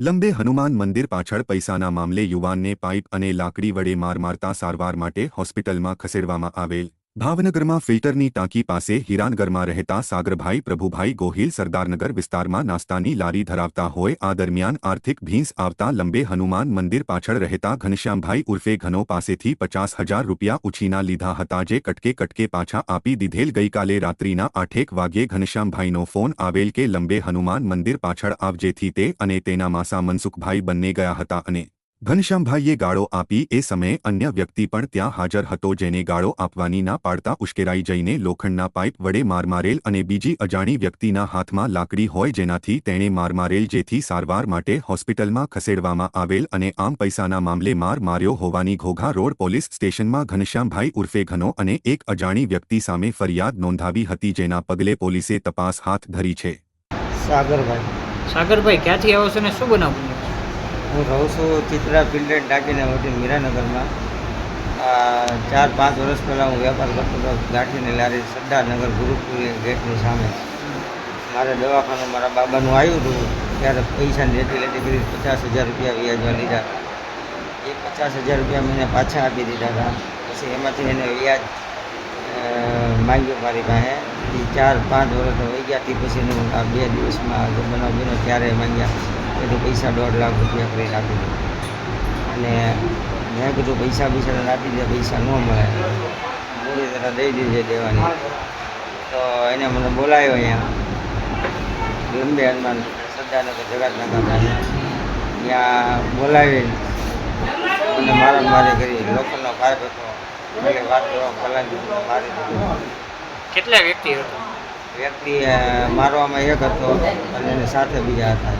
લંબે હનુમાન મંદિર પાછળ પૈસાના મામલે યુવાનને પાઇપ અને લાકડી વડે માર મારતા સારવાર માટે હોસ્પિટલમાં ખસેડવામાં આવેલ. ભાવનગરમાં ફિલ્ટરની ટાંકી પાસે હિરાનગરમાં રહેતા સાગરભાઈ પ્રભુભાઈ ગોહિલ સરદારનગર વિસ્તારમાં નાસ્તાની લારી ધરાવતા હોય, આ દરમિયાન આર્થિક ભીંસ આવતા લંબે હનુમાન મંદિર પાછળ રહેતા ઘનશ્યામભાઈ ઉર્ફે ઘનો પાસેથી પચાસ હજાર રૂપિયા ઉછીના લીધા હતા જે કટકે કટકે પાછા આપી દીધેલ ગઈકાલે રાત્રિના આઠેક વાગ્યે ઘનશ્યામભાઈનો ફોન આવેલ કે લંબે હનુમાન મંદિર પાછળ આવજેથી તે અને તેના માસા મનસુખભાઈ બંને ગયા હતા અને ઘનશ્યામભાઈએ ગાળો આપી એ સમયે અન્ય વ્યક્તિ પણ ત્યાં હાજર હતો જેને ગાળો આપવાની ના પાડતા ઉશ્કેરાઈ જઈને લોખંડના પાઇપ વડે માર મારેલ અને બીજી અજાણી વ્યક્તિના હાથમાં લાકડી હોય જેનાથી તેણે માર મારેલ જેથી સારવાર માટે હોસ્પિટલમાં ખસેડવામાં આવેલ અને આમ પૈસાના મામલે માર માર્યો હોવાની ઘોઘા રોડ પોલીસ સ્ટેશનમાં ઘનશ્યામભાઈ ઉર્ફે ઘનો અને એક અજાણી વ્યક્તિ સામે ફરિયાદ નોંધાવી હતી જેના પગલે પોલીસે તપાસ હાથ ધરી છે. સાગરભાઈ. સાગરભાઈ ક્યાંથી આવો છો ને શું બનાવું હું રહું છું ચિત્રા ફિલ્ડર ડાકીને હોટેલ મીરાનગરમાં. આ ચાર પાંચ વર્ષ પહેલાં હું વેપાર કરતો હતો. ગાંઠીની લારી સરદારનગર ગુરુકુલ ગેટની સામે. મારે દવાખાનું મારા બાબાનું આવ્યું હતું. ત્યારે પૈસાની લેતી લેતી કરી પચાસ હજાર રૂપિયા વ્યાજમાં લીધા. એ પચાસ હજાર રૂપિયા મેં એને પાછા આપી દીધા હતા. પછી એમાંથી એને વ્યાજ અ, માંગ્યું મારી પાસે. એ ચાર પાંચ વર્ષ વહી ગયા. તે પછી એનું આ બે દિવસમાં જે બનાવ બન્યો ત્યારે માંગ્યા બધું પૈસા દોઢ લાખ રૂપિયા કરીને આપી દીધું અને મેં કીધું પૈસા પૈસા આપી દે પૈસા ન મળે. મૂડી તરા દઈ દીધી દેવાની. તો એને મને બોલાવ્યો અહીંયા. લંબે હનુમાન સદાનગર જગાતનગર ત્યાં બોલાવી અને મારા મારી કરી. લોખંડનો ભાગ હતો. એટલે વાત કરવા ભલા મારી કેટલા વ્યક્તિ હતા? વ્યક્તિ મારવામાં એક હતો અને એની સાથે બીજા હતા.